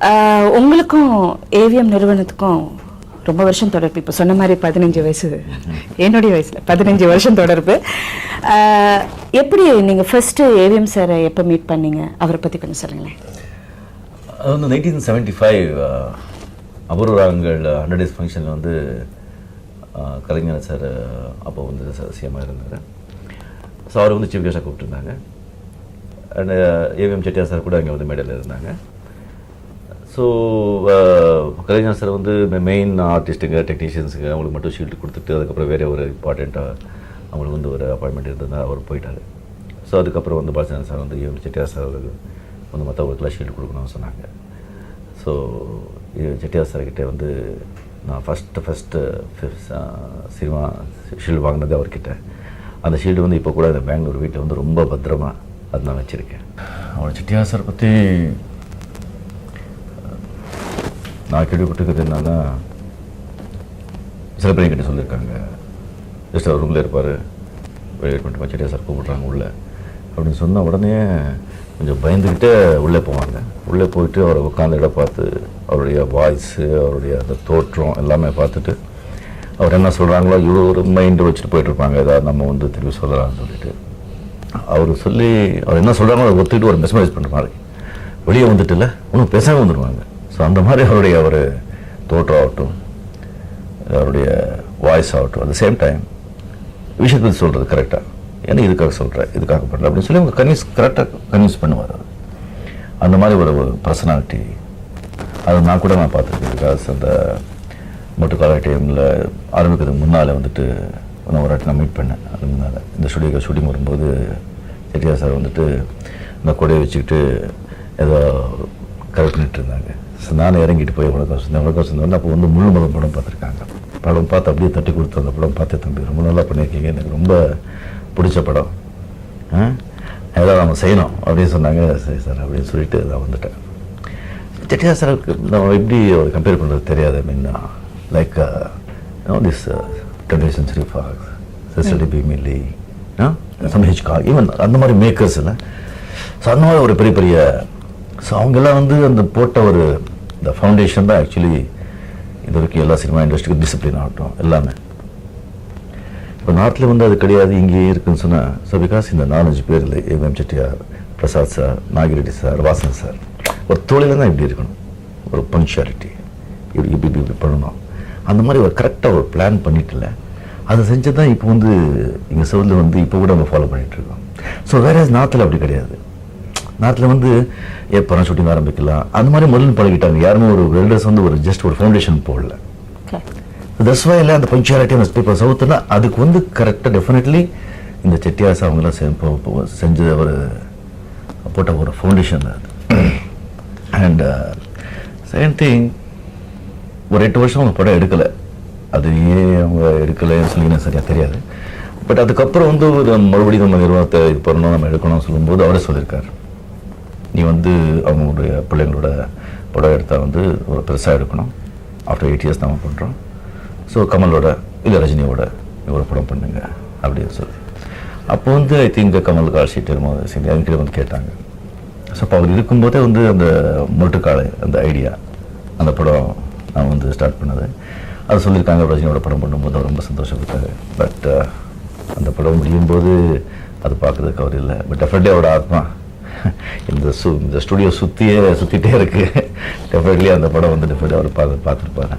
ஆஹ் உங்களுக்கும் ஏவிஎம் நிறுவனத்துக்கும் ரொம்ப வருஷம் தொடர்பு. இப்போ சொன்ன மாதிரி பதினஞ்சு வயசு. என்னுடைய வயசுல பதினஞ்சு வருஷம் தொடர்பு. ஆஹ் எப்படி நீங்க ஃபர்ஸ்ட் ஏவிஎம் சாரை எப்போ மீட் பண்ணீங்க? அவரை பத்தி கொஞ்சம் சொல்லுங்களேன். அது வந்து nineteen seventy five Apoorva Raagangal hundred days ஃபங்க்ஷனில் வந்து கலைஞர் சார் அப்போ வந்து சிஎம்மாக இருந்தார். ஸோ அவர் வந்து சீஃப் கெஸ்ட்டாக கூப்பிட்டுருந்தாங்க. அண்ட் ஏவிஎம் செட்டியார் சார் கூட அங்கே வந்து மேடையில் இருந்தாங்க. ஸோ கலைஞர் சார் வந்து மெயின் ஆர்டிஸ்ட்டுங்க டெக்னீஷியன்ஸுங்க அவங்களுக்கு மட்டும் ஷீல்டு கொடுத்துட்டு அதுக்கப்புறம் வேறு ஒரு இம்பார்ட்டண்ட்டாக அவங்களுக்கு வந்து ஒரு அப்பாயின்மெண்ட் இருந்ததுனால அவர் போயிட்டார். ஸோ அதுக்கப்புறம் வந்து பாலச்சந்திரன் சார் வந்து ஏவிஎம் செட்டியார் சார் வந்து மற்றவங்களுக்குலாம் ஷீல்டு கொடுக்கணும்னு சொன்னாங்க. ஸோ செட்டியார் சார்கிட்ட வந்து நான் ஃபஸ்ட்டு ஃபஸ்ட்டு சினிமா ஷீல்டு வாங்கினது அவர்கிட்ட. அந்த ஷீல்டு வந்து இப்போ கூட இந்த பெங்களூர் வீட்டில் வந்து ரொம்ப பத்திரமா அது நான் வச்சுருக்கேன். அவன் செட்டியார் சார் பற்றி நான் கேள்விப்பட்டிருக்கிறது என்னன்னா சில பேர் என்கிட்ட சொல்லியிருக்காங்க. ஜஸ்ட் அவர் ரூமில் இருப்பார். வெயிட் பண்ணிட்டு செட்டியார் சார் கூப்பிட்றாங்க உள்ளே. அப்படின்னு சொன்ன உடனே கொஞ்சம் பயந்துக்கிட்டே உள்ளே போவாங்க. உள்ளே போயிட்டு அவரை உட்காந்த இடம் பார்த்து அவருடைய வாய்ஸு அவருடைய அந்த தோற்றம் எல்லாமே பார்த்துட்டு அவர் என்ன சொல்கிறாங்களோ இவ்வளோ ஒரு மைண்டு வச்சுட்டு போயிட்டுருப்பாங்க ஏதாவது நம்ம வந்து திருப்பி சொல்லலாம்னு சொல்லிட்டு. அவர் சொல்லி அவர் என்ன சொல்கிறாங்களோ அதை ஒத்துக்கிட்டு ஒரு மெசமரைஸ் பண்ணுற மாதிரி. வெளியே வந்துட்டுல ஒன்றும் பேசாமல் வந்துடுவாங்க ஸோ அந்த மாதிரி அவருடைய ஒரு தோற்றம் ஆகட்டும் அவருடைய வாய்ஸ் ஆகட்டும் அட் சேம் டைம் விஷயத்தை சொல்கிறது கரெக்டாக ஏன்னா இதுக்காக சொல்கிறேன் இதுக்காக பண்ணுறேன் அப்படின்னு சொல்லி அவங்க கன்வின்ஸ் கரெக்டாக கன்வின்ஸ் பண்ணுவார் அவர். அந்த மாதிரி ஒரு பர்சனாலிட்டி அது நான் கூட நான் பார்த்துருக்கேன். பிகாஸ் அந்த மொட்டுக்கால டைமில் ஆரம்பிக்கிறதுக்கு முன்னால் வந்துட்டு நான் ஒரு ஆட்டம் நான் மீட் பண்ணேன். அது முன்னால். இந்த ஸ்டுடியோக்கு ஷூட்டிங் வரும்போது செட்டியார் சார் வந்துட்டு இந்த கொடையை வச்சுக்கிட்டு ஏதோ கரெக்ட் பண்ணிட்டு இருந்தாங்க. ஸோ நானும் இறங்கிட்டு போய் உலகம் சொன்னேன் வணக்கம் சொன்னேன் அப்போ வந்து முழு மதம் படம் பார்த்துருக்காங்க. படம் பார்த்து அப்படியே தட்டி கொடுத்து அந்த படம் பார்த்து தம்பி ரொம்ப நல்லா பண்ணியிருக்கீங்க. எனக்கு ரொம்ப பிடிச்ச படம். ஏதோ நம்ம செய்யணும் அப்படின்னு சொன்னாங்க. சரி சார் அப்படின்னு சொல்லிட்டு நான் வந்துட்டேன். செட்டியார் சாருக்கு நம்ம எப்படி கம்பேர் பண்ணுறது தெரியாது. I mean like this twenty century Fox Cecil B Mille some Hitchcock even அந்த மாதிரி மேக்கர்ஸ் இல்லை. ஸோ அந்த மாதிரி ஒரு பெரிய பெரிய ஸோ அவங்கெல்லாம் வந்து அந்த போட்ட ஒரு இந்த ஃபவுண்டேஷன் தான் ஆக்சுவலி இது வரைக்கும் எல்லா சினிமா இண்டஸ்ட்ரிக்கும் டிசிப்ளின் ஆகட்டும் எல்லாமே. இப்போ நார்த்தில் வந்து அது கிடையாது இங்கேயே இருக்குன்னு சொன்னால் ஸோ பிகாஸ் இந்த நாலஞ்சு பேர் இல்லை AVM Chettiar Prasad sir Nagi Reddy sir Vasan sir ஒரு தொழில் தான் இப்படி இருக்கணும். ஒரு பங்க்சுவாலிட்டி இப்படி இப்படி இப்படி இப்படி பண்ணணும். அந்த மாதிரி ஒரு கரெக்டாக ஒரு பிளான் பண்ணிட்டுல அதை செஞ்சு தான் இப்போ வந்து இங்கே சவுத்தில் வந்து இப்போ கூட நம்ம ஃபாலோ பண்ணிகிட்ருக்கோம் ஸோ வேற நார்த்தில் அப்படி கிடையாது. நார்த்தில் வந்து எப்போ ஷூட்டிங் ஆரம்பிக்கலாம். அந்த மாதிரி முதல்ல பழகிட்டாங்க. யாருமே ஒரு வெல்டர்ஸ் வந்து ஒரு ஜஸ்ட் ஒரு ஃபவுண்டேஷன் போடல. இல்லை அந்த பங்க்சுவாலிட்டி அந்த இப்போ சவுத்துனா அதுக்கு வந்து கரெக்டாக டெஃபினெட்லி இந்த செட்டியாஸ் அவங்களாம் செஞ்ச ஒரு போட்ட ஒரு ஃபவுண்டேஷன் அது. அண்ட் செகண்ட் திங் ஒரு எட்டு வருஷம் அவங்க படம் எடுக்கலை. அது ஏன் அவங்க எடுக்கலைன்னு சொல்லி எனக்கு சரியாக தெரியாது. பட் அதுக்கப்புறம் வந்து ஒரு மறுபடியும் நம்ம நிர்வாகத்தை இது பண்ணணும் நம்ம எடுக்கணும்னு சொல்லும்போது அவரே சொல்லியிருக்காரு. நீ வந்து அவங்களுடைய பிள்ளைங்களோட படம் எடுத்தால் வந்து ஒரு பெருசாக எடுக்கணும். ஆஃப்டர் எயிட் இயர்ஸ் நம்ம பண்ணுறோம் ஸோ கமலோட இல்லை ரஜினியோட நீ ஒரு படம் பண்ணுங்க அப்படின்னு சொல்லி. அப்போ வந்து I think Kamal call sheet சரி அவங்ககிட்ட வந்து கேட்டாங்க. ஸோ அப்போ அவர் இருக்கும்போதே வந்து அந்த முட்டுக்காலை அந்த ஐடியா அந்த படம் நான் வந்து ஸ்டார்ட் பண்ணது. அது சொல்லியிருக்காங்க ரஜினியோட படம் பண்ணும்போது ரொம்ப சந்தோஷப்பட்டாரு. பட் uh, அந்த படம் முடியும் போது அது பார்க்குறதுக்கு அவர் இல்லை. பட் டெஃபினெட்லி அவரோட ஆத்மா இந்த சு இந்த ஸ்டுடியோ சுற்றியே சுற்றிட்டே இருக்குது டெஃபினெட்லி அந்த படம் வந்து டெஃபினெட்லி அவர் பார்த்து பார்த்துருப்பாரு.